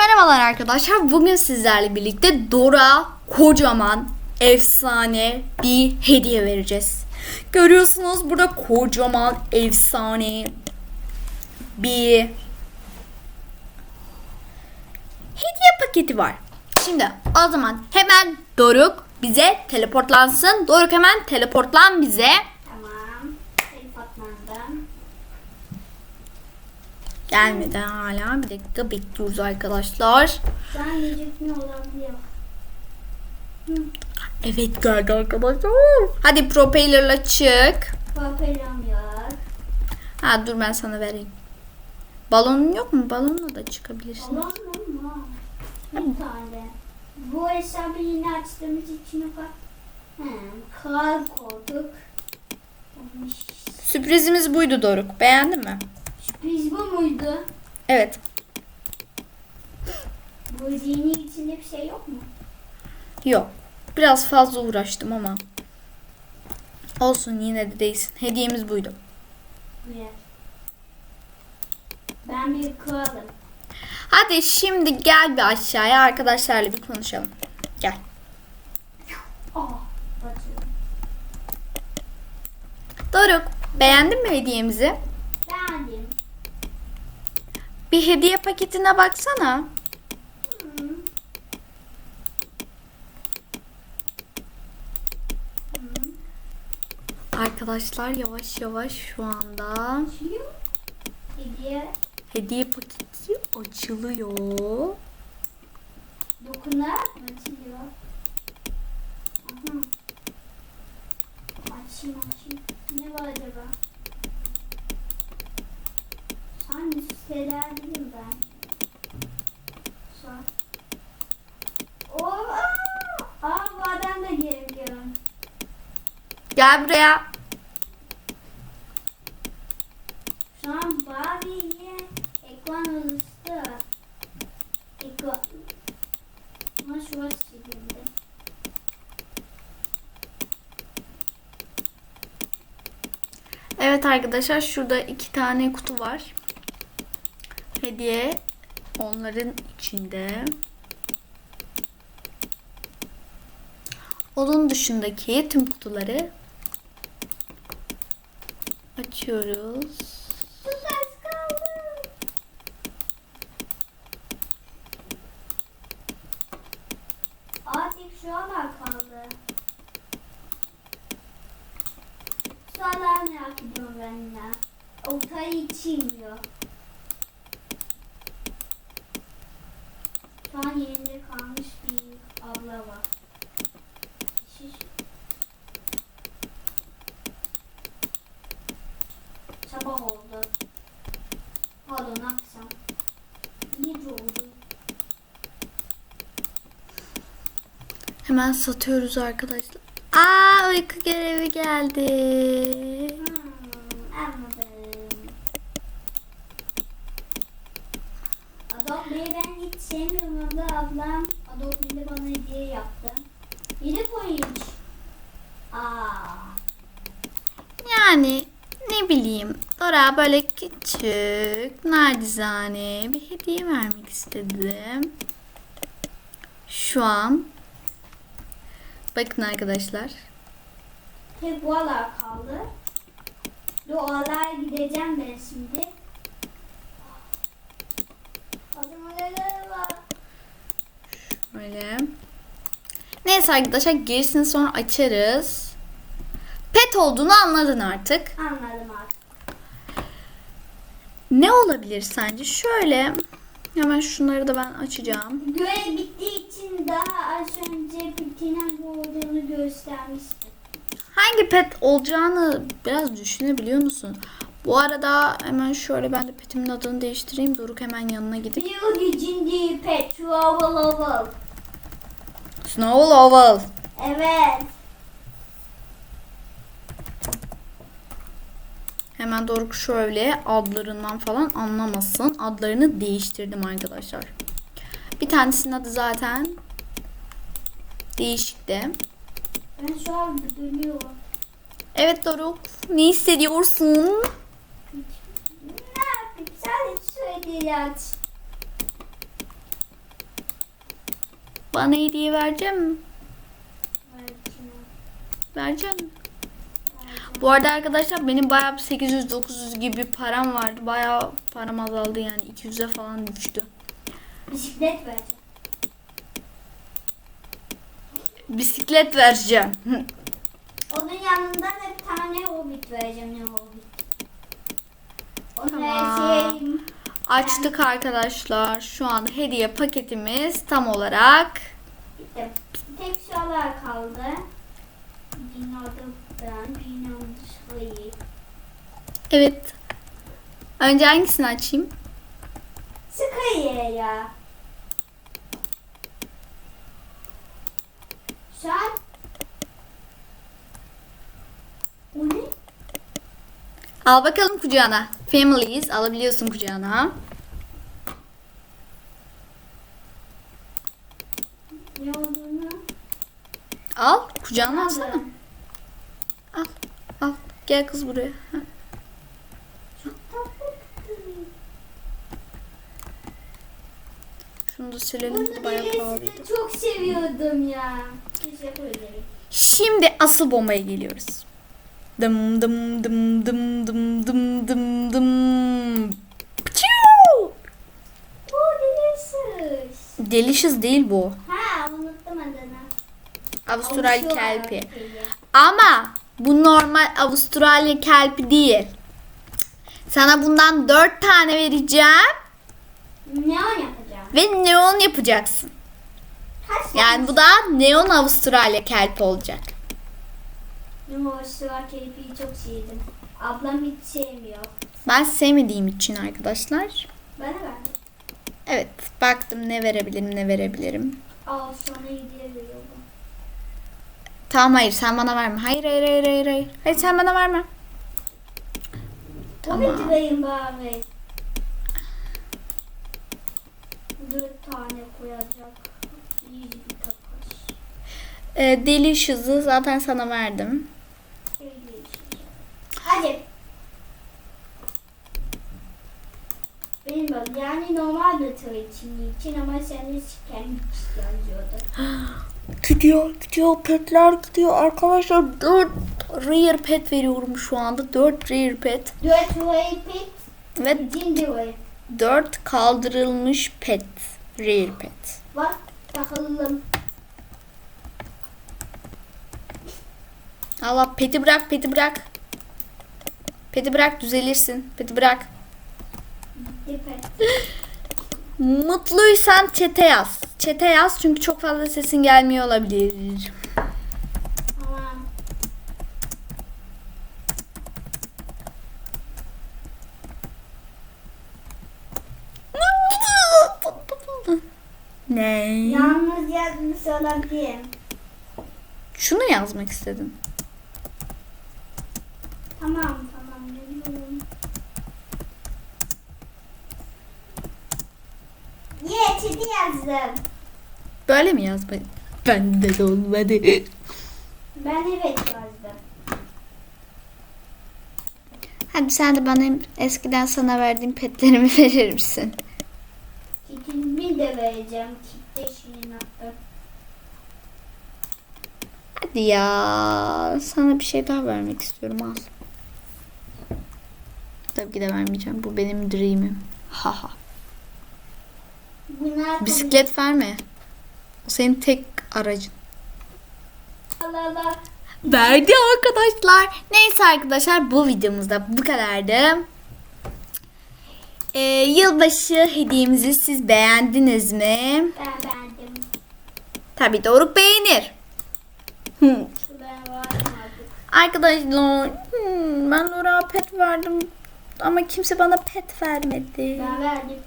merhabalar arkadaşlar. Bugün sizlerle birlikte Dora kocaman efsane bir hediye vereceğiz. Görüyorsunuz burada kocaman efsane bir hediye paketi var. Şimdi o zaman hemen Doruk bize teleportlansın. Doruk hemen teleportlan bize. Gelmedi hala. Bir dakika bekliyoruz arkadaşlar. Şu an gecikme olabiliyor. Evet geldi arkadaşlar. Hadi propellerla çık. Papelam yok. Ha dur ben sana vereyim. Balonun yok mu? Balonla da çıkabilirsin. Mı? var? Bir tane. Bu hesabı yine açtığımız için bak. Kar koyduk. Sürprizimiz buydu Doruk. Beğendin mi? Bu muydu? Evet. Bu zihni içinde bir şey yok mu? Yok. Biraz fazla uğraştım ama. Olsun yine de değilsin. Hediyemiz buydu. Ben bir kralım. Hadi şimdi gel bir aşağıya arkadaşlarla bir konuşalım. Gel. Aa, batıyorum. Doruk beğendin mi hediyemizi? Bir hediye paketine baksana. Arkadaşlar yavaş yavaş şu anda. Hediye hediye paketi açılıyor. dokunarak açılıyor. Aha. Açayım açayım. Ne var acaba? Değilim ben. Sor. Oo! Aa bu adam da gelebiliyor. Gel buraya. Şu an Barbie'ye ekran hızlı. Ekran. Ama şu an silindi. Evet arkadaşlar şurada iki tane kutu var. Hediye onların içinde. Onun dışındaki tüm kutuları açıyoruz. Artık şu anlar kaldı. Şu merak ediyorum ben ya. Ortayı içilmiyor. Şu an yerinde kalmış bir abla var. Şiş. Sabah oldu. Pardon akşam. Gece oldu. Hemen satıyoruz arkadaşlar. Aa uyku görevi geldi. Hmm, anladım. Adobe'yi ben hiç sevmiyorum abla. Ablam Adobe'yle bana hediye yaptı. Yedi point. Aa. Yani ne bileyim Dora böyle küçük nacizane bir hediye vermek istedim. Şu an bakın arkadaşlar Tek bu alar kaldı. Doğalar gideceğim ben şimdi. Var? Böyle. Neyse arkadaşlar gerisini sonra açarız. Pet olduğunu anladın artık. Anladım artık. Ne olabilir sence? Şöyle hemen şunları da ben açacağım. Görev bittiği için daha az önce bitinen bu olduğunu göstermiştim. Hangi pet olacağını biraz düşünebiliyor musun? Bu arada hemen şöyle ben de petimin adını değiştireyim. Doruk hemen yanına gidip. Bir gücünde pet, travel level. Snow Oval. Evet. Hemen Doruk şöyle adlarından falan anlamasın. Adlarını değiştirdim arkadaşlar. Bir tanesinin adı zaten değişikti. Ben şu an dönüyorum. Evet Doruk. Ne hissediyorsun? Aç. Bana hediye vereceğim mi? Vereceğim mi? Bu arada arkadaşlar benim bayağı bir 800-900 gibi param vardı. Bayağı param azaldı yani 200'e falan düştü. Bisiklet ver. Bisiklet vereceğim. Onun yanında da bir tane hobbit vereceğim ne hobbit. Onu Tamam. şey Açtık arkadaşlar. Şu anda hediye paketimiz tam olarak. bitti. Tek şuralar kaldı. Evet. Önce hangisini açayım? Sıkıyor ya. Şu an? Al bakalım kucağına. Families alabiliyorsun kucağına. Al kucağına alsana. Al. Al. Gel kız buraya. Şunu da silelim. Bu bayağı çok seviyordum ya. Şimdi asıl bombaya geliyoruz. Dım dım dım dım dım dım dım dım. Pçiu! Bu delicious. Delicious değil bu. Ha unuttum adını. Kelpi. kelpi. Ama bu normal Avustralya kelpi değil. Sana bundan dört tane vereceğim Neon yapacağım. ve neon yapacaksın. Kaç Yani bu da neon Avustralya kelpi olacak. Neon Avustralya kelpiyi çok sevdim. Ablam hiç sevmiyor. Ben sevmediğim için arkadaşlar. Bana verdi. Evet baktım ne verebilirim ne verebilirim. Al sana hediye veriyorum. Tamam hayır sen bana verme. Hayır hayır hayır hayır. Hayır, hayır sen bana verme. Tamam. Tamam. Hobbit vereyim bari. Dört tane koyacak. İyi bir takas. Ee, Delicious'ı zaten sana verdim. Öyle işte. Hadi. Benim bak yani normal bir tır için için ama senin kendi yazıyordu. Gidiyor gidiyor petler gidiyor arkadaşlar 4 rare pet veriyorum şu anda 4 rare pet Dört repeat. ve Şimdi way. 4 kaldırılmış pet rare pet. Bak bakalım. Allah peti bırak peti bırak. Peti bırak düzelirsin. Peti bırak. Mutluysan çete yaz. Çete yaz çünkü çok fazla sesin gelmiyor olabilir. Ne? Yalnız yazmış olabilirim. Şunu yazmak istedim. Tamam 7 yazdım. Böyle mi yazmayın? Ben de olmadı. Ben evet yazdım. Hadi sen de bana eskiden sana verdiğim petlerimi verir misin? Kitimi de vereceğim. Kitle şeyini attım. Hadi ya. Sana bir şey daha vermek istiyorum. Al. Tabii ki de vermeyeceğim. Bu benim dream'im. Haha. Bunlar Bisiklet verme. O senin tek aracın. Verdi arkadaşlar. Neyse arkadaşlar bu videomuzda bu kadardı. Ee, yılbaşı hediyemizi siz beğendiniz mi? Ben beğendim. Tabii Doruk beğenir. Hı. Ben. Arkadaşlar hmm, ben Doruk'a pet verdim ama kimse bana pet vermedi. Ben verdim.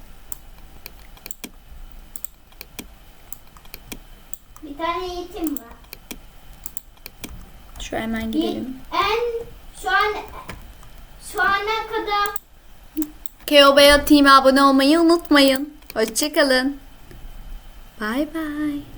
Bir tane eğitim var. Şu hemen gidelim. en şu an şu ana kadar Keobaya Team'e abone olmayı unutmayın. Hoşçakalın. Bay bay.